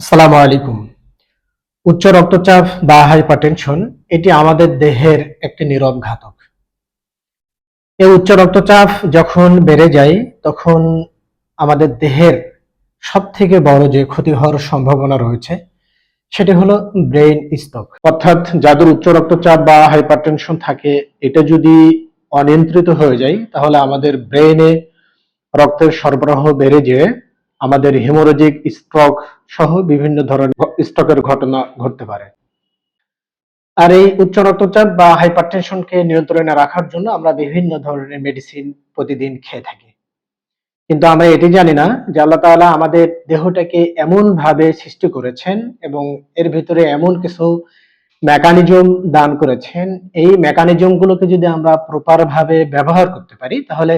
আসসালামু আলাইকুম। উচ্চ রক্তচাপ বা হাইপারটেনশন, এটি আমাদের দেহের একটি নীরব ঘাতক। এই উচ্চ রক্তচাপ যখন বেড়ে যায়, তখন আমাদের দেহের সব থেকে বড় যে ক্ষতি হওয়ার সম্ভাবনা রয়েছে, সেটি হলো ব্রেইন স্ট্রোক অর্থাৎ যাদের উচ্চ রক্তচাপ বা হাইপারটেনশন থাকে, এটা যদি অনিয়ন্ত্রিত হয়ে যায়, তাহলে আমাদের ব্রেইনে রক্তের সরবরাহ বেড়ে যেয়ে আমাদের হেমোরোজিক, স্ট্রোক সহ বিভিন্ন ধরনের স্ট্রোকের ঘটনা ঘটতে পারে। আর এই উচ্চ রক্তচাপ বা হাইপারটেনশনকে নিয়ন্ত্রণে রাখার জন্য আমরা বিভিন্ন ধরনের মেডিসিন প্রতিদিন খেয়ে থাকি। কিন্তু আমরা এটি জানি না যে আল্লাহ তাআলা আমাদের দেহটাকে এমন ভাবে সৃষ্টি করেছেন এবং এর ভিতরে এমন কিছু মেকানিজম দান করেছেন। এই মেকানিজম গুলোকে যদি আমরা প্রপার ভাবে ব্যবহার করতে পারি, তাহলে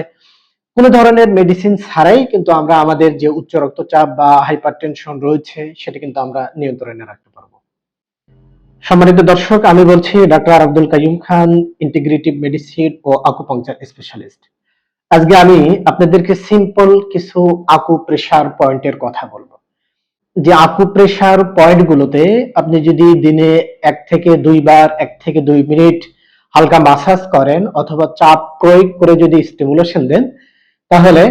কোনো ধরনের মেডিসিন ছাড়াই কিন্তু আমরা আমাদের যে উচ্চ রক্তচাপ বা হাইপারটেনশন রয়েছে, সেটা কিন্তু আমরা নিয়ন্ত্রণে রাখতে পারব। সম্মানিত দর্শক, আমি বলছি doctor Abdul Kaiyum Khan integrative medicine ও আকুপাংচার স্পেশালিস্ট আজকে আমি আপনাদেরকে সিম্পল কিছু আকু প্রেশার পয়েন্টের কথা বলব। যে আকু প্রেশার পয়েন্টগুলোতে আপনি যদি দিনে এক থেকে দুইবার, এক থেকে দুই মিনিট হালকা মাসাজ করেন অথবা চাপ প্রয়োগ করে যদি স্টিমুলেশন দেন তাহলে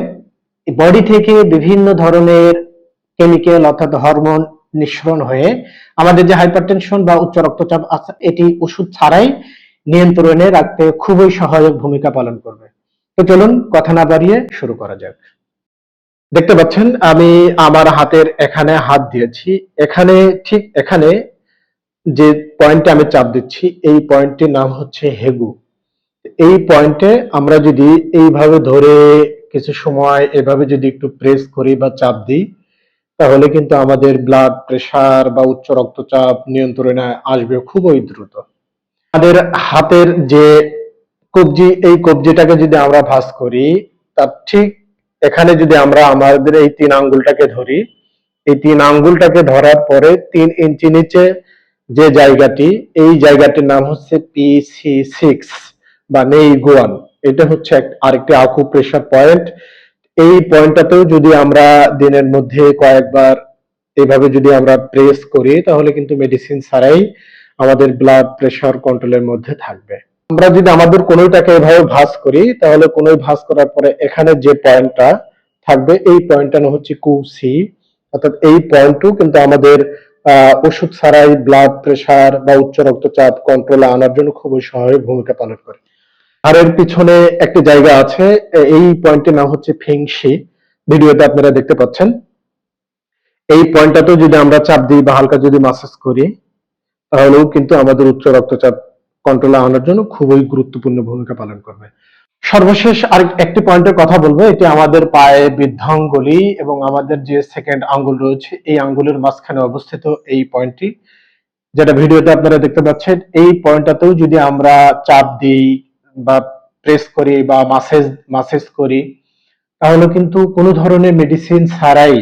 বডি থেকে বিভিন্ন ধরনের কেমিক্যাল অর্থাৎ হরমোন নিঃসরণ হয়ে আমাদের যে হাইপারটেনশন বা উচ্চ রক্তচাপ আছে, এটি ওষুধ ছাড়াই নিয়ন্ত্রণে রাখতে খুবই সহায়ক ভূমিকা পালন করবে। তো চলুন কথা না বাড়িয়ে শুরু করা যাক। দেখতে পাচ্ছেন, আমি আমার হাতের এখানে হাত দিয়েছি। এখানে ঠিক এখানে যে পয়েন্টে আমি চাপ দিচ্ছি, এই পয়েন্টটির নাম হচ্ছে হেগু। এই পয়েন্টে আমরা যদি এইভাবে ধরে কিছু সময় এভাবে যদি একটু প্রেস করি বা চাপ দিই, তাহলে কিন্তু আমাদের ব্লাড প্রেশার বা উচ্চ রক্তচাপ নিয়ন্ত্রণে আসবে খুবই দ্রুত। আমাদের হাতের যে কবজি, এই কবজিটাকে যদি আমরা ভাঁজ করি, তার ঠিক এখানে যদি আমরা আমাদের এই তিন আঙ্গুলটাকে ধরি, এই তিন আঙ্গুলটাকে ধরার পরে তিন ইঞ্চি নিচে যে জায়গাটি, এই জায়গাটির নাম হচ্ছে পিসি সিক্স বা নেই, গোয়ান। এটা হচ্ছে আরেকটি আকু প্রেশার পয়েন্ট এই পয়েন্টটাতেও যদি আমরা দিনের মধ্যে কয়েকবার এইভাবে যদি আমরা প্রেস করি, তাহলে কিন্তু মেডিসিন ছাড়াই আমাদের ব্লাড প্রেশার কন্ট্রোলের মধ্যে থাকবে। আমরা যদি আমাদের কোনোটাকে এভাবে ভাঁজ করি, তাহলে কোনোই ভাঁজ করার পরে এখানে যে পয়েন্টটা থাকবে, এই পয়েন্টটা হচ্ছে কু সি অর্থাৎ এই পয়েন্টও কিন্তু আমাদের ওষুধ ছাড়াই ব্লাড প্রেশার বা উচ্চ রক্তচাপ কন্ট্রোলে আনার জন্য খুবই সহায়ক ভূমিকা পালন করে। আর এর পিছনে একটি জায়গা আছে এই পয়েন্টের নাম হচ্ছে ফেংশি ভিডিওতে আপনারা দেখতে পাচ্ছেন। এই পয়েন্টটাতেও যদি আমরা চাপ দিই বা হালকা যদি মাসাজ করি, তাহলেও কিন্তু আমাদের উচ্চ রক্তচাপ কন্ট্রোলে আনার জন্য খুবই গুরুত্বপূর্ণ ভূমিকা পালন করবে। সর্বশেষ আর একটি পয়েন্টের কথা বলব, এটি আমাদের পায়ে বৃদ্ধাঙ্গুলি এবং আমাদের যে সেকেন্ড আঙ্গুল রয়েছে, এই আঙ্গুলের মাঝখানে অবস্থিত এই পয়েন্টটি যেটা ভিডিওতে আপনারা দেখতে পাচ্ছেন, এই পয়েন্টটাতেও যদি আমরা চাপ দিই বা প্রেস করি বা মাসেজ মাসেজ করি, তাহলে কিন্তু কোনো ধরনের মেডিসিন ছাড়াই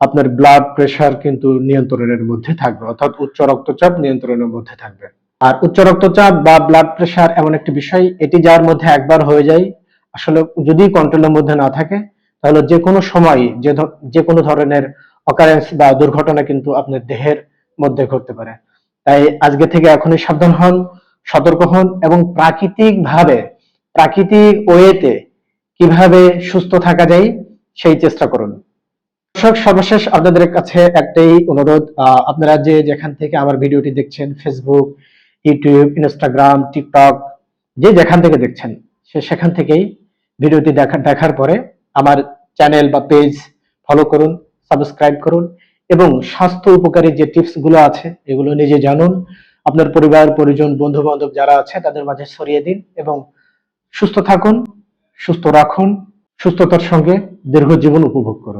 আপনার ব্লাড প্রেশার কিন্তু নিয়ন্ত্রণের মধ্যে থাকবে, অর্থাৎ উচ্চ রক্তচাপ নিয়ন্ত্রণের মধ্যে থাকবে। আর উচ্চ রক্তচাপ বা ব্লাড প্রেশার এমন একটি বিষয়, এটি যার মধ্যে একবার হয়ে যায়, আসলে যদি কন্ট্রোলের মধ্যে না থাকে, তাহলে যে কোনো সময় যে কোনো ধরনের অকারেন্স বা দুর্ঘটনা কিন্তু আপনার দেহের মধ্যে ঘটতে পারে। তাই আজকে থেকে এখনই সাবধান হন সতর্ক হন এবং প্রাকৃতিক ভাবে প্রাকৃতিক ওয়েতে কীভাবে সুস্থ থাকা যায় সেই চেষ্টা করুন। দর্শক, সর্বশেষ আপনাদের কাছে একটাই অনুরোধ আপনারা যে যেখান থেকে আমার ভিডিওটি দেখছেন ফেসবুক ইউটিউব ইনস্টাগ্রাম টিকটক যে যেখান থেকে দেখছেন, সে সেখান থেকেই ভিডিওটি দেখা, দেখার পরে আমার চ্যানেল বা পেজ ফলো করুন, সাবস্ক্রাইব করুন এবং স্বাস্থ্য উপকারী যে টিপসগুলো আছে, এগুলো নিজে জানুন। আপনার পরিবার, পরিজন বন্ধু বান্ধব যারা আছে, তাদের মাঝে ছড়িয়ে দিন এবং সুস্থ থাকুন, সুস্থ রাখুন, সুস্থতার সঙ্গে দীর্ঘ জীবন উপভোগ করুন।